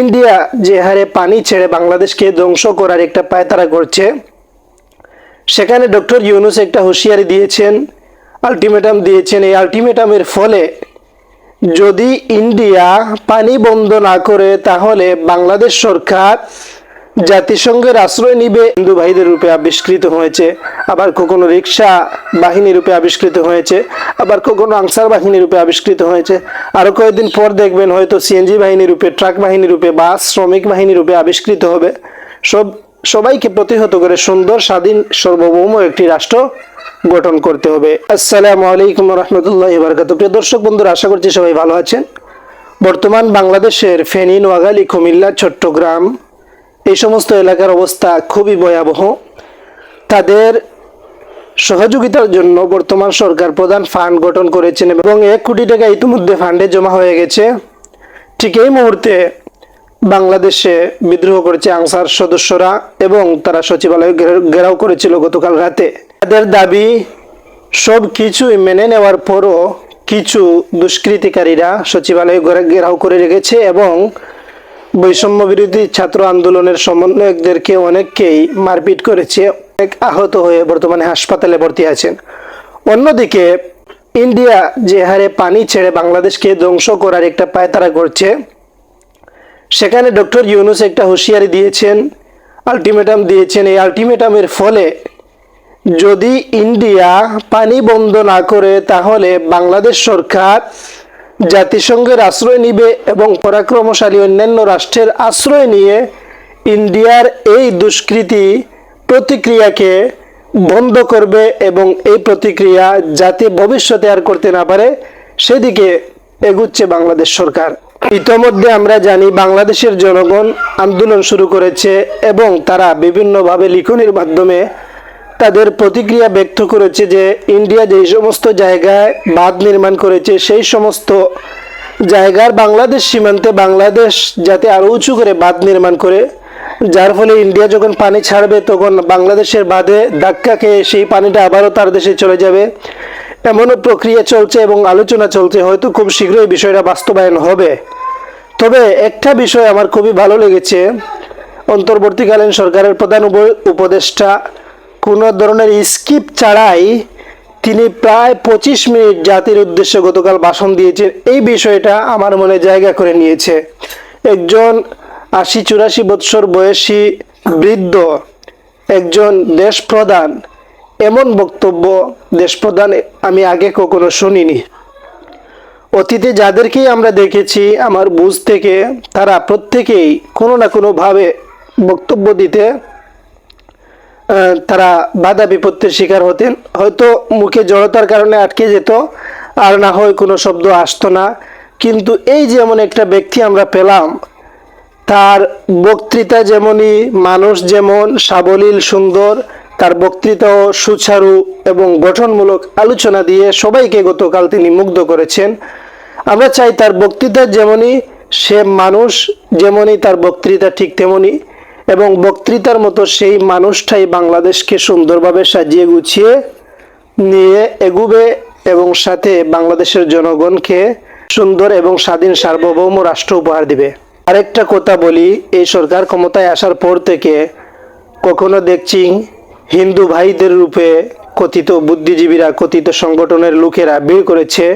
India যে হারে পানি ছেড়ে বাংলাদেশকে ধ্বংস করার একটা পায়তারা করছে, সেখানে ডক্টর ইউনুস একটা হুঁশিয়ারি দিয়েছেন, আলটিমেটাম দিয়েছেন। এই আলটিমেটামের ফলে যদি ইন্ডিয়া পানি বন্ধ না করে, তাহলে বাংলাদেশ সরকার জাতিসংঘের আশ্রয় নিবে। হিন্দু ভাইদের রূপে আবিষ্কৃত হয়েছে। আবার কখনো রিক্সা বাহিনী রূপে আবিষ্কৃত হয়েছে। আবার কখনো আনসার বাহিনী রূপে আবিষ্কৃত হয়েছে। আরও কয়েকদিন পর দেখবেন হয়তো সিএনজি বাহিনী রূপে, ট্রাক বাহিনী রূপে বাস শ্রমিক বাহিনী রূপে আবিষ্কৃত হবে। সব, সবাইকে প্রতিহত করে সুন্দর, স্বাধীন, সার্বভৌম একটি রাষ্ট্র গঠন করতে হবে। আসসালামু আলাইকুম রহমতুল্লাহ বারকাত প্রিয় দর্শক বন্ধুরা, আশা করছি সবাই ভালো আছেন। বর্তমান বাংলাদেশের ফেনী, নোয়াখালী, কুমিল্লা, চট্টগ্রাম এই সমস্ত এলাকার অবস্থা খুবই ভয়াবহ। তাদের সহযোগিতার জন্য বর্তমান সরকার প্রধান ফান্ড গঠন করেছেন এবং এক কোটি টাকা ইতিমধ্যে ফান্ডে জমা হয়ে গেছে। ঠিক এই মুহূর্তে বাংলাদেশে বিদ্রোহ করেছে আনসার সদস্যরা এবং তারা সচিবালয় ঘেরাও- করেছিল গতকাল রাতে। তাদের দাবি, সব কিছুই মেনে নেওয়ার পরও কিছু দুষ্কৃতিকারীরা সচিবালয় ঘেরা- ঘেরাও করে রেখেছে এবং বৈষম্য বিরোধী ছাত্র আন্দোলনের সমন্বয়কদেরকে অনেককেই মারপিট করেছে, অনেক আহত হয়ে বর্তমানে হাসপাতালে ভর্তি আছেন। অন্যদিকে, ইন্ডিয়া যে হারে পানি ছেড়ে বাংলাদেশকে ধ্বংস করার একটা পায়তারা করছে, সেখানে ডক্টর ইউনুস একটা হুঁশিয়ারি দিয়েছেন, আলটিমেটাম দিয়েছেন। এই আলটিমেটামের ফলে যদি ইন্ডিয়া পানি বন্ধ না করে, তাহলে বাংলাদেশ সরকার জাতিসংঘের আশ্রয় নিবে এবং পরাক্রমশালী অন্যান্য রাষ্ট্রের আশ্রয় নিয়ে ইন্ডিয়ার এই দুষ্কৃতি প্রতিক্রিয়াকে বন্ধ করবে এবং এই প্রতিক্রিয়া যাতে ভবিষ্যতে আর করতে না পারে, সেদিকে এগুচ্ছে বাংলাদেশ সরকার। ইতোমধ্যে আমরা জানি বাংলাদেশের জনগণ আন্দোলন শুরু করেছে এবং তারা বিভিন্নভাবে লিখনির মাধ্যমে তাদের প্রতিক্রিয়া ব্যক্ত করেছে যে ইন্ডিয়া যেই সমস্ত জায়গায় বাঁধ নির্মাণ করেছে, সেই সমস্ত জায়গার বাংলাদেশ সীমান্তে বাংলাদেশ যাতে আরও উঁচু করে বাঁধ নির্মাণ করে, যার ফলে ইন্ডিয়া যখন পানি ছাড়বে, তখন বাংলাদেশের বাঁধে ধাক্কা খেয়ে সেই পানিটা আবারও তার দেশে চলে যাবে। এমনও প্রক্রিয়া চলছে এবং আলোচনা চলছে, হয়তো খুব শীঘ্রই বিষয়টা বাস্তবায়ন হবে। তবে একটা বিষয় আমার খুবই ভালো লেগেছে। অন্তর্বর্তীকালীন সরকারের প্রধান উপ- উপদেষ্টা কোনো ধরনের স্কিপ ছাড়াই তিনি প্রায় পঁচিশ মিনিট জাতির উদ্দেশ্যে গতকাল ভাষণ দিয়েছেন। এই বিষয়টা আমার মনে জায়গা করে নিয়েছে। একজন আশি চুরাশি বৎসর বয়সী বৃদ্ধ, একজন দেশ প্রধান এমন বক্তব্য দেশ প্রধান আমি আগে কখনো শুনিনি। অতীতে যাদেরকেই আমরা দেখেছি, আমার বুঝ থেকে তারা প্রত্যেকেই কোনো না কোনোভাবে বক্তব্য দিতে তারা বাধা বিপত্তির শিকার হতেন। হয়তো মুখে জড়তার কারণে আটকে যেত, আর না হয় কোনো শব্দ আসতো না। কিন্তু এই যেমন একটা ব্যক্তি আমরা পেলাম, তার বক্তৃতা যেমনই, মানুষ যেমন, সাবলীল, সুন্দর, তার বক্তৃতাও সুচারু এবং গঠনমূলক আলোচনা দিয়ে সবাইকে গতকাল তিনি মুগ্ধ করেছেন। আমরা চাই তার বক্তৃতা যেমনই, সে মানুষ যেমনই তার বক্তৃতা ঠিক তেমনই। এবং বক্তৃতার মতো সেই মানুষটাই বাংলাদেশকে সুন্দরভাবে সাজিয়ে গুছিয়ে নিয়ে এগুবে এবং সাথে বাংলাদেশের জনগণকে সুন্দর এবং স্বাধীন সার্বভৌম রাষ্ট্র উপহার দিবে। আরেকটা কথা বলি, এই সরকার ক্ষমতায় আসার পর থেকে কখনো দেখছি হিন্দু ভাইদের রূপে কথিত বুদ্ধিজীবীরা, কথিত সংগঠনের লোকেরা ভিড় করেছে,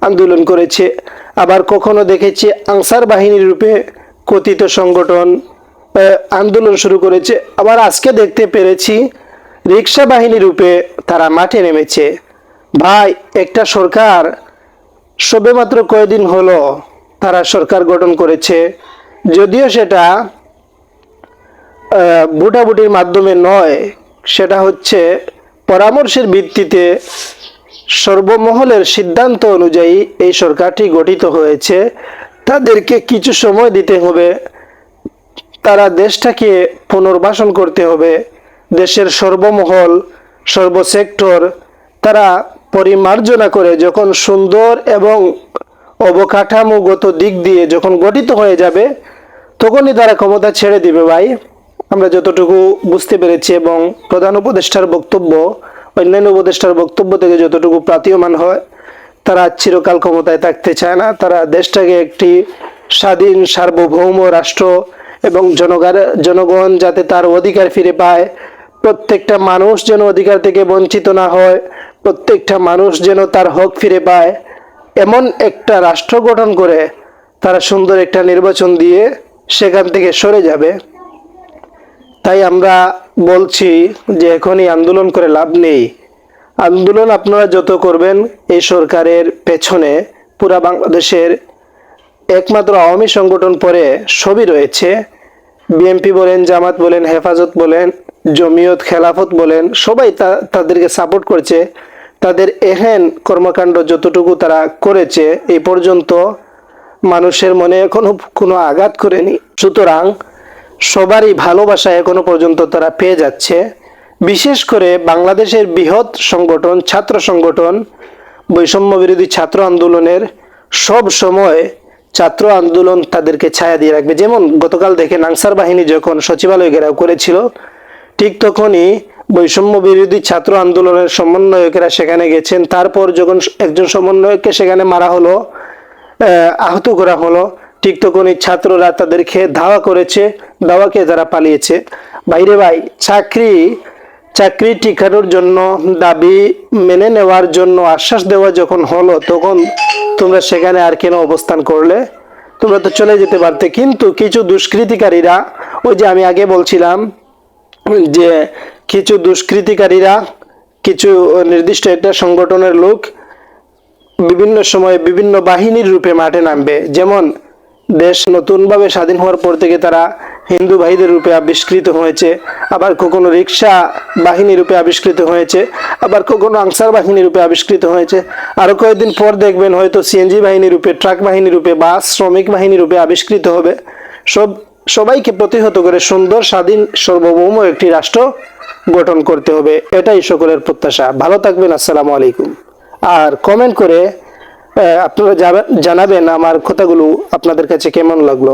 আন্দোলন করেছে। আবার কখনো দেখেছি আনসার বাহিনীর রূপে কথিত সংগঠন আন্দোলন শুরু করেছে। আবার আজকে দেখতে পেরেছি রিক্সা বাহিনী রূপে তারা মাঠে নেমেছে। ভাই, একটা সরকার। সবেমাত্র কয়েকদিন হলো তারা সরকার গঠন করেছে। যদিও সেটা ভোটাভুটির মাধ্যমে নয়, সেটা হচ্ছে পরামর্শের ভিত্তিতে সর্বমহলের সিদ্ধান্ত অনুযায়ী এই সরকারটি গঠিত হয়েছে। তাদেরকে কিছু সময় দিতে হবে। তারা দেশটাকে পুনর্বাসন করতে হবে। দেশের সর্বমহল, সর্বসেক্টর তারা পরিমার্জনা করে যখন সুন্দর এবং অবকাঠামোগত দিক দিয়ে যখন গঠিত হয়ে যাবে, তখনই তারা ক্ষমতা ছেড়ে দিবে ভাই। আমরা যতটুকু বুঝতে পেরেছি এবং প্রধান উপদেষ্টার বক্তব্য, অন্যান্য উপদেষ্টার বক্তব্য থেকে যতটুকু প্রাতীয়মান হয়, তারা চিরকাল ক্ষমতায় থাকতে চায় না। তারা দেশটাকে একটি স্বাধীন সার্বভৌম রাষ্ট্র এবং জনগণ জনগণ যাতে তার অধিকার ফিরে পায়। প্রত্যেকটা মানুষ যেন অধিকার থেকে বঞ্চিত না হয়। প্রত্যেকটা মানুষ যেন তার হক ফিরে পায়। এমন একটা রাষ্ট্র গঠন করে তারা সুন্দর একটা নির্বাচন দিয়ে সেখান থেকে সরে যাবে। তাই আমরা বলছি যে এখনই আন্দোলন করে লাভ নেই। আন্দোলন আপনারা যত করবেন এই সরকারের পেছনে পুরা বাংলাদেশের একমাত্র আওয়ামী সংগঠন পরে সবই রয়েছে। বিএনপি বলেন, জামাত বলেন, হেফাজত বলেন, জমিয়ত, খেলাফত বলেন, সবাই তাদেরকে সাপোর্ট করছে। তাদের এহেন কর্মকাণ্ড যতটুকু তারা করেছে এই পর্যন্ত মানুষের মনে এখনও কোনো আঘাত করেনি। সুতরাং সবারই ভালোবাসা এখনও পর্যন্ত তারা পেয়ে যাচ্ছে। বিশেষ করে বাংলাদেশের বৃহৎ সংগঠন, ছাত্র সংগঠন বৈষম্য বিরোধী ছাত্র আন্দোলনের সব সময় ছাত্র আন্দোলন তাদেরকে ছায়া দিয়ে রাখবে। যেমন গতকাল দেখে নাংসার বাহিনী যখন সচিবালয় ঘেরাও করেছিল, ঠিক তখনই বৈষম্য বিরোধী ছাত্র আন্দোলনের সমন্বয়কেরা সেখানে গেছেন। তারপর যখন একজন সমন্বয়ককে সেখানে মারা হলো আহত করা হলো, ঠিক তখনই ছাত্ররা তাদেরকে ধাওয়া করেছে ধাওয়াকে যারা পালিয়েছে। বাইরে ভাই, চাকরি চাকরি টিকানোর জন্য, দাবি মেনে নেওয়ার জন্য আশ্বাস দেওয়া যখন হলো, তখন তোমরা সেখানে আর কেন অবস্থান করলে? তোমরা তো চলে যেতে পারতে, কিন্তু কিছু দুষ্কৃতিকারীরা, ওই যে আমি আগে বলছিলাম যে কিছু দুষ্কৃতিকারীরা, কিছু নির্দিষ্ট একটা সংগঠনের লোক বিভিন্ন সময়ে বিভিন্ন বাহিনীর রূপে মাঠে নামবে। যেমন দেশ নতুনভাবে স্বাধীন হওয়ার পর থেকে তারা হিন্দু ভাইদের রূপে আবিষ্কৃত হয়েছে, আবার কখনো রিক্সা বাহিনী রূপে আবিষ্কৃত হয়েছে, আবার কখনো আনসার বাহিনী রূপে আবিষ্কৃত হয়েছে। আরও কয়েকদিন পর দেখবেন হয়তো সিএনজি বাহিনী রূপে, ট্রাক বাহিনী রূপে বাস শ্রমিক বাহিনী রূপে আবিষ্কৃত হবে। সব, সবাইকে প্রতিহত করে সুন্দর, স্বাধীন, সার্বভৌম একটি রাষ্ট্র গঠন করতে হবে। এটাই সকলের প্রত্যাশা। ভালো থাকবেন, আসসালামু আলাইকুম। আর কমেন্ট করে আপনারা জানাবেন আমার কথাগুলো আপনাদের কাছে কেমন লাগল।